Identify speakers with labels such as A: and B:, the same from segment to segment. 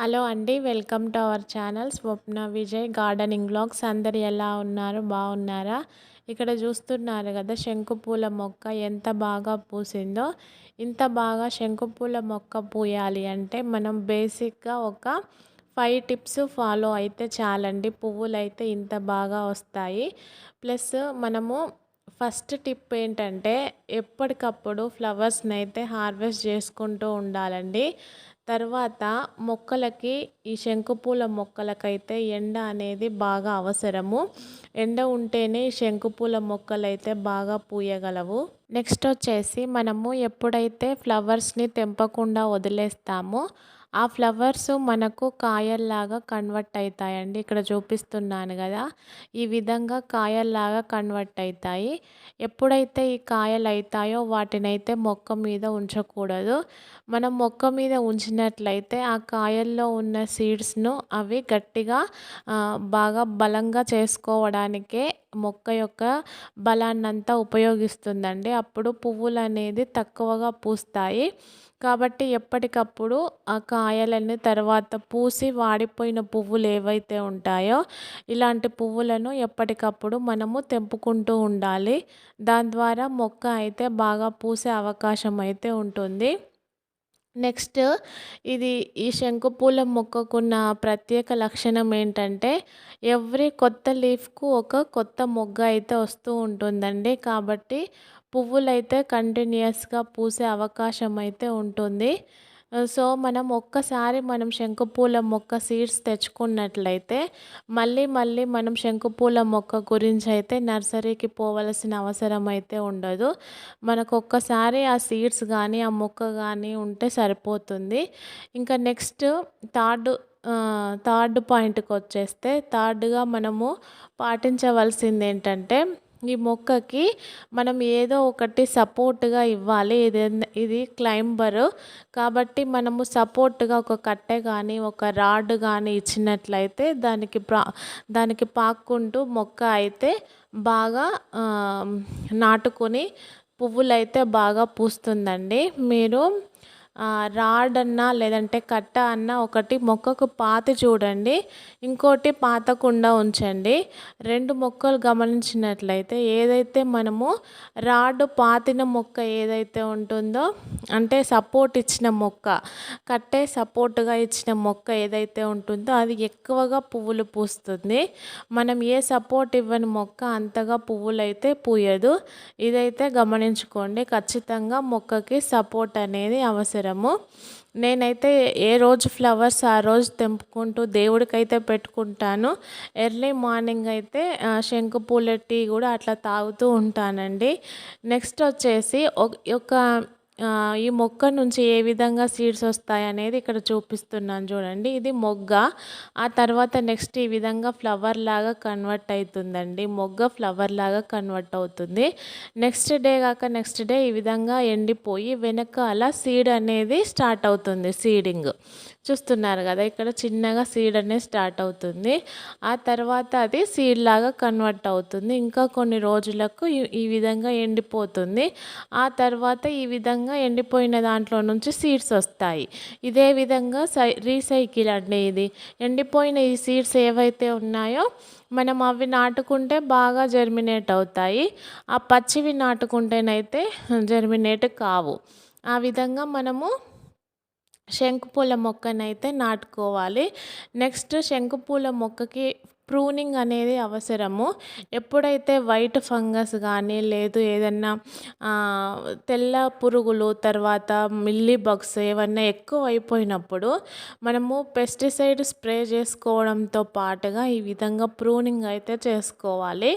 A: Hello అండి welcome to our channel Swapna Vijay gardening blogs. అందరు ఎలా ఉన్నారు? బాగున్నారా? ఇక్కడ చూస్తున్నారు కదా శంకుపూల మొక్క ఎంత బాగా పూసిందో. ఇంత బాగా శంకుపూల మొక్క పూయాలి అంటే మనం బేసిక్గా ఒక ఫైవ్ టిప్స్ ఫాలో అయితే చాలండి. పువ్వులు అయితే ఇంత బాగా వస్తాయి. ప్లస్ మనము ఫస్ట్ టిప్ ఏంటంటే ఎప్పటికప్పుడు ఫ్లవర్స్ని అయితే హార్వెస్ట్ చేసుకుంటూ ఉండాలండి. తర్వాత మొక్కలకి ఈ శంకుపూల మొక్కలకైతే ఎండ అనేది బాగా అవసరము. ఎండ ఉంటేనే శంకుపూల మొక్కలు అయితే బాగా పూయగలవు. నెక్స్ట్ వచ్చేసి మనము ఎప్పుడైతే ఫ్లవర్స్ని తెంపకుండా వదిలేస్తామో ఆ ఫ్లవర్స్ మనకు కాయల్లాగా కన్వర్ట్ అవుతాయండి ఇక్కడ చూపిస్తున్నాను కదా ఈ విధంగా కాయల్లాగా కన్వర్ట్ అవుతాయి ఎప్పుడైతే ఈ కాయలు అవుతాయో వాటినైతే మొక్క మీద ఉంచకూడదు. మనం మొక్క మీద ఉంచినట్లయితే ఆ కాయల్లో ఉన్న సీడ్స్ను అవి గట్టిగా బాగా బలంగా చేసుకోవడానికే మొక్క యొక్క బలాన్నంతా ఉపయోగిస్తుందండి. అప్పుడు పువ్వులు అనేది తక్కువగా పూస్తాయి. కాబట్టి ఎప్పటికప్పుడు ఆ కాయలని తర్వాత పూసి వాడిపోయిన పువ్వులు ఏవైతే ఉంటాయో ఇలాంటి పువ్వులను ఎప్పటికప్పుడు మనము తెంపుకుంటూ ఉండాలి. దాని ద్వారా మొక్క అయితే బాగా పూసే అవకాశం అయితే ఉంటుంది. నెక్స్ట్ ఇది ఈ శంకుపూల మొక్కకున్న ప్రత్యేక లక్షణం ఏంటంటే ఎవ్రీ కొత్త లీఫ్కు ఒక కొత్త మొగ్గ అయితే వస్తూ ఉంటుందండి. కాబట్టి పువ్వులైతే కంటిన్యూస్గా పూసే అవకాశం అయితే ఉంటుంది. Uh, సో మనం ఒక్కసారి మనం శంకుపూల మొక్క సీడ్స్ తెచ్చుకున్నట్లయితే మళ్ళీ మళ్ళీ మనం శంకుపూల మొక్క గురించి అయితే నర్సరీకి పోవలసిన అవసరం అయితే ఉండదు. మనకు ఒక్కసారి ఆ సీడ్స్ కానీ ఆ మొక్క కానీ ఉంటే సరిపోతుంది. ఇంకా నెక్స్ట్ థర్డ్ థర్డ్ పాయింట్కి వచ్చేస్తే థర్డ్గా మనము పాటించవలసింది ఏంటంటే ఈ మొక్కకి మనం ఏదో ఒకటి సపోర్ట్గా ఇవ్వాలి. ఇది ఇది క్లైంబర్. కాబట్టి మనము సపోర్ట్గా ఒక కట్టె కానీ ఒక రాడ్ కానీ ఇచ్చినట్లయితే దానికి ప్రా దానికి పాక్కుంటూ మొక్క అయితే బాగా నాటుకొని పువ్వులైతే బాగా పూస్తుందండి. మీరు రాడ్ అన్నా లేదంటే కట్ట అన్న ఒకటి మొక్కకు పాతి చూడండి. ఇంకోటి పాతకుండా ఉంచండి. రెండు మొక్కలు గమనించినట్లయితే ఏదైతే మనము రాడ్ పాతిన మొక్క ఏదైతే ఉంటుందో అంటే సపోర్ట్ ఇచ్చిన మొక్క కట్టే సపోర్ట్గా ఇచ్చిన మొక్క ఏదైతే ఉంటుందో అది ఎక్కువగా పువ్వులు పూస్తుంది. మనం ఏ సపోర్ట్ ఇవ్వని మొక్క అంతగా పువ్వులు అయితే పూయదు. ఇదైతే గమనించుకోండి. ఖచ్చితంగా మొక్కకి సపోర్ట్ అనేది అవసరం. అవసరము నేనైతే ఏ రోజు ఫ్లవర్స్ ఆ రోజు తెంపుకుంటూ దేవుడికైతే పెట్టుకుంటాను. ఎర్లీ మార్నింగ్ అయితే శంకుపూల టీ కూడా అట్లా తాగుతూ ఉంటానండి. నెక్స్ట్ వచ్చేసి ఒక ఈ మొక్క నుంచి ఏ విధంగా సీడ్స్ వస్తాయి అనేది ఇక్కడ చూపిస్తున్నాను చూడండి. ఇది మొగ్గ. ఆ తర్వాత నెక్స్ట్ ఈ విధంగా ఫ్లవర్ లాగా కన్వర్ట్ అవుతుందండి. మొగ్గ ఫ్లవర్ లాగా కన్వర్ట్ అవుతుంది. నెక్స్ట్ డే కాక నెక్స్ట్ డే ఈ విధంగా ఎండిపోయి వెనకాల సీడ్ అనేది స్టార్ట్ అవుతుంది సీడింగ్ చూస్తున్నారు కదా ఇక్కడ చిన్నగా సీడ్ అనేది స్టార్ట్ అవుతుంది. ఆ తర్వాత అది సీడ్ లాగా కన్వర్ట్ అవుతుంది. ఇంకా కొన్ని రోజులకు ఈ విధంగా ఎండిపోతుంది. ఆ తర్వాత ఈ విధంగా ఎండిపోయిన దాంట్లో నుంచి సీడ్స్ వస్తాయి. ఇదే విధంగా సై రీసైకిల్ అండి ఇది. ఎండిపోయిన ఈ సీడ్స్ ఏవైతే ఉన్నాయో మనం అవి నాటుకుంటే బాగా జర్మినేట్ అవుతాయి. ఆ పచ్చివి నాటుకుంటేనైతే జర్మినేట్ కావు. ఆ విధంగా మనము శంకుపూల మొక్కనైతే నాటుకోవాలి. నెక్స్ట్ శంకుపూల మొక్కకి ప్రూనింగ్ అనేది అవసరము. ఎప్పుడైతే వైట్ ఫంగస్ కానీ లేదు ఏదన్నా తెల్ల పురుగులు తర్వాత మిల్లీ బగ్స్ ఏమన్నా ఎక్కువ అయిపోయినప్పుడు మనము పెస్టిసైడ్ స్ప్రే చేసుకోవడంతో పాటుగా ఈ విధంగా ప్రూనింగ్ అయితే చేసుకోవాలి.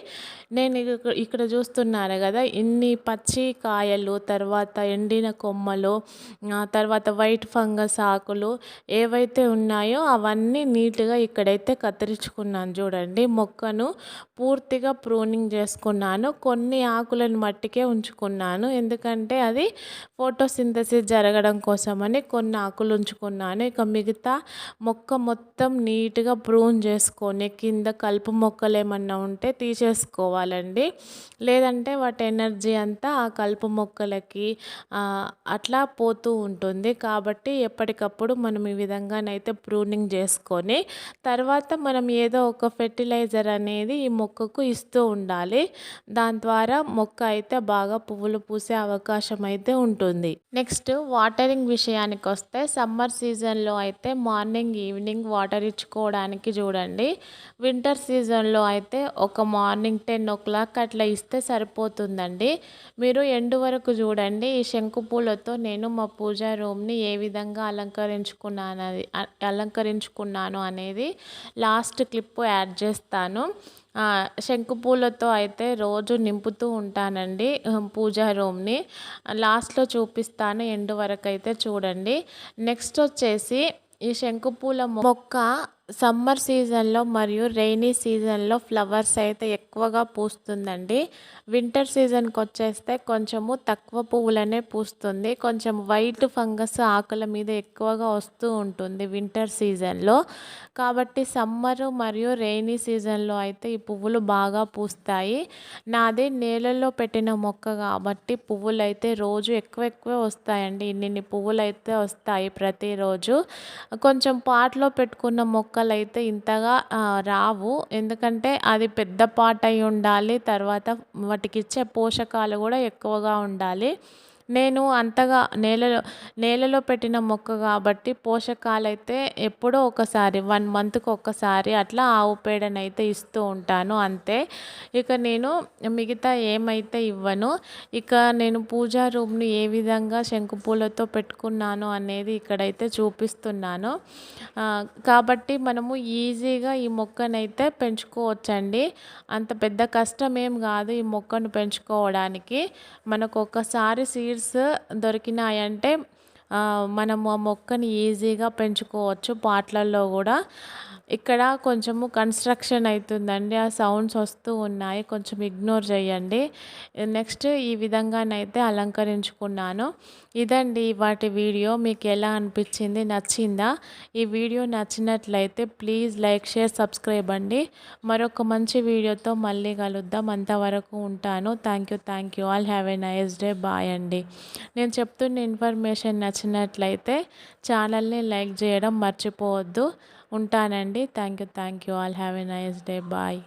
A: నేను ఇక్కడ చూస్తున్నారు కదా ఇన్ని పచ్చి కాయలు తర్వాత ఎండిన కొమ్మలు తర్వాత వైట్ ఫంగస్ ఆకులు ఏవైతే ఉన్నాయో అవన్నీ నీట్గా ఇక్కడైతే కత్తిరించుకున్నాను. చూడండి మొక్కను పూర్తిగా ప్రూనింగ్ చేసుకున్నాను. కొన్ని ఆకులను మట్టికే ఉంచుకున్నాను. ఎందుకంటే అది ఫోటోసింథసిస్ జరగడం కోసమని కొన్ని ఆకులు ఉంచుకున్నాను. ఇక మిగతా మొక్క మొత్తం నీట్గా ప్రూన్ చేసుకొని కింద కలుపు మొక్కలు ఏమన్నా ఉంటే తీసేసుకోవాలండి. లేదంటే వాటి ఎనర్జీ అంతా ఆ కలుపు మొక్కలకి అట్లా పోతూ ఉంటుంది. కాబట్టి ఎప్పటికప్పుడు మనం ఈ విధంగానైతే ప్రూనింగ్ చేసుకొని తర్వాత మనం ఏదో ఒక ఫెర్టిలైజర్ అనేది ఈ మొక్కకు ఇస్తూ ఉండాలి. దాని ద్వారా మొక్క అయితే బాగా పువ్వులు పూసే అవకాశం అయితే ఉంటుంది. నెక్స్ట్ వాటరింగ్ విషయానికి వస్తే సమ్మర్ సీజన్లో అయితే మార్నింగ్ ఈవినింగ్ వాటర్ ఇచ్చుకోవడానికి చూడండి. వింటర్ సీజన్లో అయితే ఒక మార్నింగ్ టెన్ ఓ క్లాక్ అట్లా ఇస్తే సరిపోతుందండి. మీరు ఎండు వరకు చూడండి. ఈ శంకు పూలతో నేను మా పూజా రూమ్ని ఏ విధంగా అలంకరించుకున్నాను అలంకరించుకున్నాను అనేది లాస్ట్ క్లిప్ యాడ్ చేస్తాను. శంకుపూలతో అయితే రోజు నింపుతూ ఉంటానండి పూజా రూమ్ని. లాస్ట్లో చూపిస్తాను ఎండు వరకు అయితే చూడండి. నెక్స్ట్ వచ్చేసి ఈ శంకుపూల మొక్క సమ్మర్ సీజన్లో మరియు రెయినీ సీజన్లో ఫ్లవర్స్ అయితే ఎక్కువగా పూస్తుందండి. వింటర్ సీజన్కి వచ్చేస్తే కొంచెము తక్కువ పువ్వులనే పూస్తుంది. కొంచెం వైట్ ఫంగస్ ఆకుల మీద ఎక్కువగా వస్తూ ఉంటుంది వింటర్ సీజన్లో. కాబట్టి సమ్మరు మరియు రెయినీ సీజన్లో అయితే ఈ పువ్వులు బాగా పూస్తాయి. నాది నేలలో పెట్టిన మొక్క కాబట్టి పువ్వులు అయితే రోజు ఎక్కువ ఎక్కువ వస్తాయండి. ఇన్ని పువ్వులు అయితే వస్తాయి ప్రతిరోజు. కొంచెం పాట్లో పెట్టుకున్న మొక్క మొక్కలు అయితే ఇంతగా రావు. ఎందుకంటే అది పెద్ద పాట్ అయి ఉండాలి. తర్వాత వాటికి ఇచ్చే పోషకాలు కూడా ఎక్కువగా ఉండాలి. నేను అంతగా నేలలో నేలలో పెట్టిన మొక్క కాబట్టి పోషకాలు అయితే ఎప్పుడో ఒకసారి వన్ మంత్కి ఒక్కసారి అట్లా ఆవు పేడనైతే ఇస్తూ ఉంటాను అంతే. ఇక నేను మిగతా ఏమైతే ఇవ్వను ఇక నేను పూజా రూమ్ని ఏ విధంగా శంకుపూలతో పెట్టుకున్నాను అనేది ఇక్కడైతే చూపిస్తున్నాను. కాబట్టి మనము ఈజీగా ఈ మొక్కనైతే పెంచుకోవచ్చండి. అంత పెద్ద కష్టం ఏం కాదు ఈ మొక్కను పెంచుకోవడానికి. మనకు ఒక్కసారి సీడ్స్ సీడ్స్ దొరికినాయంటే మనము ఆ మొక్కని ఈజీగా పెంచుకోవచ్చు. పాట్లల్లో కూడా ఇక్కడ కొంచెము కన్స్ట్రక్షన్ అవుతుందండి ఆ సౌండ్స్ వస్తూ ఉన్నాయి. కొంచెం ఇగ్నోర్ చేయండి. నెక్స్ట్ ఈ విధంగానైతే అలంకరించుకున్నాను. ఇదండి వాటి వీడియో. మీకు ఎలా అనిపించింది? నచ్చిందా? ఈ వీడియో నచ్చినట్లయితే ప్లీజ్ లైక్ షేర్ సబ్స్క్రైబ్ అండి. మరొక మంచి వీడియోతో మళ్ళీ కలుద్దాం. అంతవరకు ఉంటాను. Thank you thank you all have a nice day bye అండి. నేను చెప్తున్న ఇన్ఫర్మేషన్ నచ్చినట్లయితే ఛానల్ని లైక్ చేయడం మర్చిపోవద్దు. ఉంటానండి. Thank you thank you all have a nice day. Bye.